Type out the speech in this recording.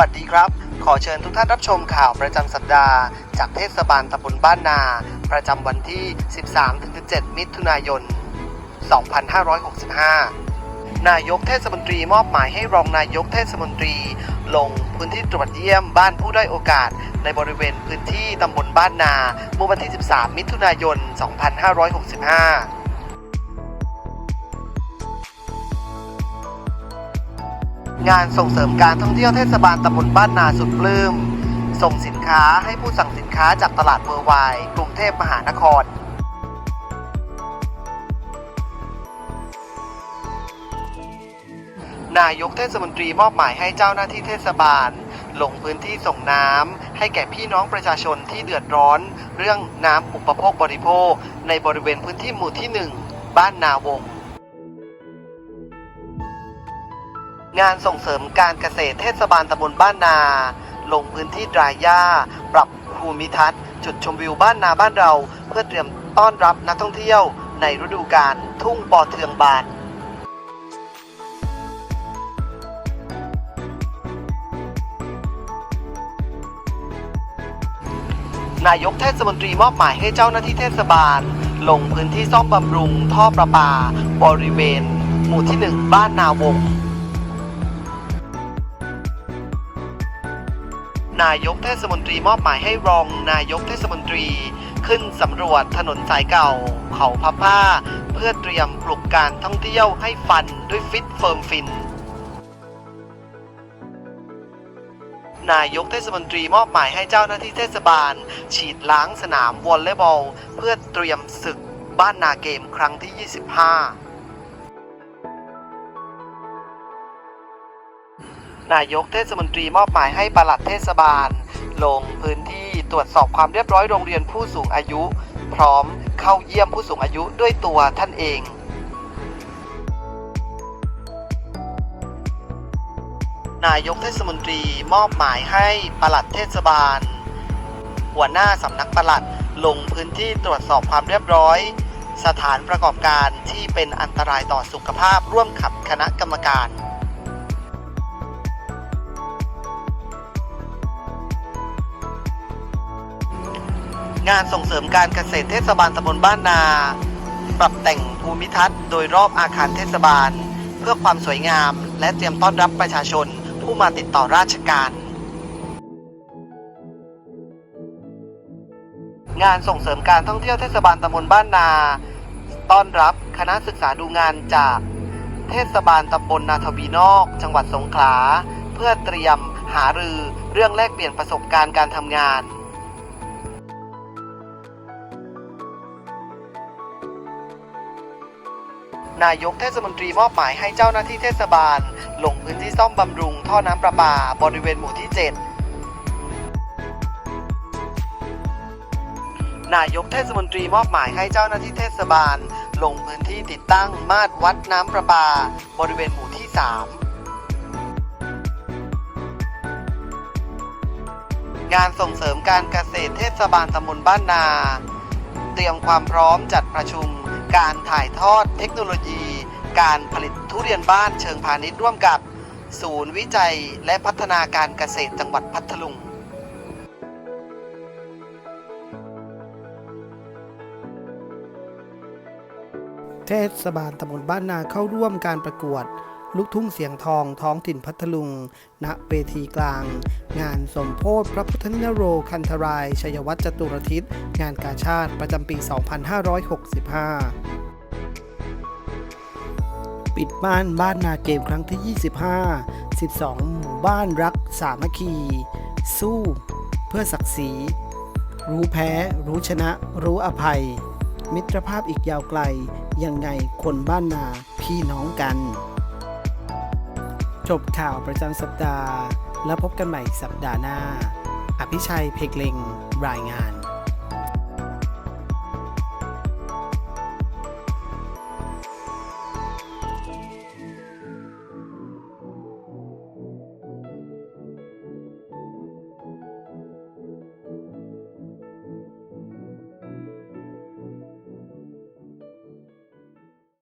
วัสดีครับ ขอเชิญทุกท่านรับชมข่าวประจำสัปดาห์ จากเทศบาลตำบลบ้านนา ประจำวันที่ 13-17 มิถุนายน 2565 นายกเทศมนตรีมอบหมายให้รองนายกเทศมนตรี ลงพื้นที่ตรวจเยี่ยมบ้านผู้ได้อยโอกาส ในบริเวณพื้นที่ตำบลบ้านนาเมื่อวันที่ 13 มิถุนายน 2565 งานส่งเสริมการท่องเที่ยวเทศบาลตำบลบ้านนาสุดปลื้ม ส่งสินค้าให้ผู้สั่งสินค้าจากตลาดเวอร์ไวด์กรุงเทพมหานครนายกเทศมนตรีมอบหมายให้เจ้าหน้าที่เทศบาล ลงพื้นที่ส่งน้ำให้แก่พี่น้องประชาชนที่เดือดร้อน เรื่องน้ำอุปโภคบริโภค ในบริเวณพื้นที่หมู่ที่ 1 บ้านนาวง งานส่งเสริมการเกษตรเทศบาลตำบลบ้านนา ลงพื้นที่ดรายหญ้า ปรับภูมิทัศน์ จุดชมวิวบ้านนาบ้านเรา เพื่อเตรียมต้อนรับนักท่องเที่ยวในฤดูกาลทุ่งปอเทืองบานนายกเทศมนตรีมอบหมายให้เจ้าหน้าที่เทศบาล ลงพื้นที่ซ่อมบำรุงท่อประปา บริเวณ หมู่ที่ 1 บ้านนาวง นายกเทศมนตรีมอบหมายให้รองนายกเทศมนตรี ขึ้นสำรวจถนนสายเก่า เขาพับผ้า เพื่อเตรียมปลุกการท่องเที่ยวให้ฟันด้วยฟิตเฟิร์มฟิน นายกเทศมนตรีมอบหมายให้เจ้าหน้าที่เทศบาล ฉีดล้างสนามวอลเลย์บอล เพื่อเตรียมศึกบ้านนาเกมครั้งที่ 25 นายกเทศมนตรีมอบหมายให้ปลัดเทศบาล ลงพื้นที่ตรวจสอบความเรียบร้อยโรงเรียนผู้สูงอายุ พร้อมเข้าเยี่ยมผู้สูงอายุด้วยตัวท่านเองนายกเทศมนตรีมอบหมายให้ปลัดเทศบาล หัวหน้าสำนักปลัดลงพื้นที่ตรวจสอบความเรียบร้อย สถานประกอบการที่เป็นอันตรายต่อสุขภาพร่วมกับคณะกรรมการ งานส่งเสริมการเกษตรเทศบาลตำบลบ้านนา ปรับแต่งภูมิทัศน์โดยรอบอาคารเทศบาล เพื่อความสวยงาม และเตรียมต้อนรับประชาชนผู้มาติดต่อราชการ งานส่งเสริมการท่องเที่ยวเทศบาลตำบลบ้านนา ต้อนรับคณะศึกษาดูงานจากเทศบาลตำบลนาทวีนอก จังหวัดสงขลา เพื่อเตรียมหารือเรื่องแลกเปลี่ยนประสบการณ์การทำงาน นายกเทศมนตรีมอบหมายให้เจ้าหน้าที่เทศบาล ลงพื้นที่ซ่อมบำรุงท่อน้ำประปา บริเวณหมู่ที่ 7 นายกเทศมนตรีมอบหมายให้เจ้าหน้าที่เทศบาล ลงพื้นที่ติดตั้งมาตรวัดน้ำประปา บริเวณหมู่ที่ 3งานส่งเสริมการเกษตรเทศบาลตำบลบ้านนา เตรียมความพร้อมจัดประชุม การถ่ายทอดเทคโนโลยี การผลิตทุเรียนบ้านเชิงพาณิชย์ร่วมกับ ศูนย์วิจัยและพัฒนาการเกษตรจังหวัดพัทลุงเทศบาลตำบลบ้านนาเข้าร่วมการประกวด ลูกทุ่งเสียงทองท้องถิ่นพัทลุง ณเวทีกลาง งานสมโพธิพระพุทธนิโรคันธราย ชัยวัฒน์จตุรทิศ งานกาชาติประจำปี 2565ปิดบ้านบ้านนาเกมครั้งที่ 25 12 หมู่บ้านรักสามัคคี สู้เพื่อศักดิ์ศรี รู้แพ้ รู้ชนะ รู้อภัย มิตรภาพอีกยาวไกล ยังไงคนบ้านนาพี่น้องกัน จบข่าวประจำสัปดาห์ แล้วพบกันใหม่สัปดาห์หน้า อภิชัยเพกเลงรายงาน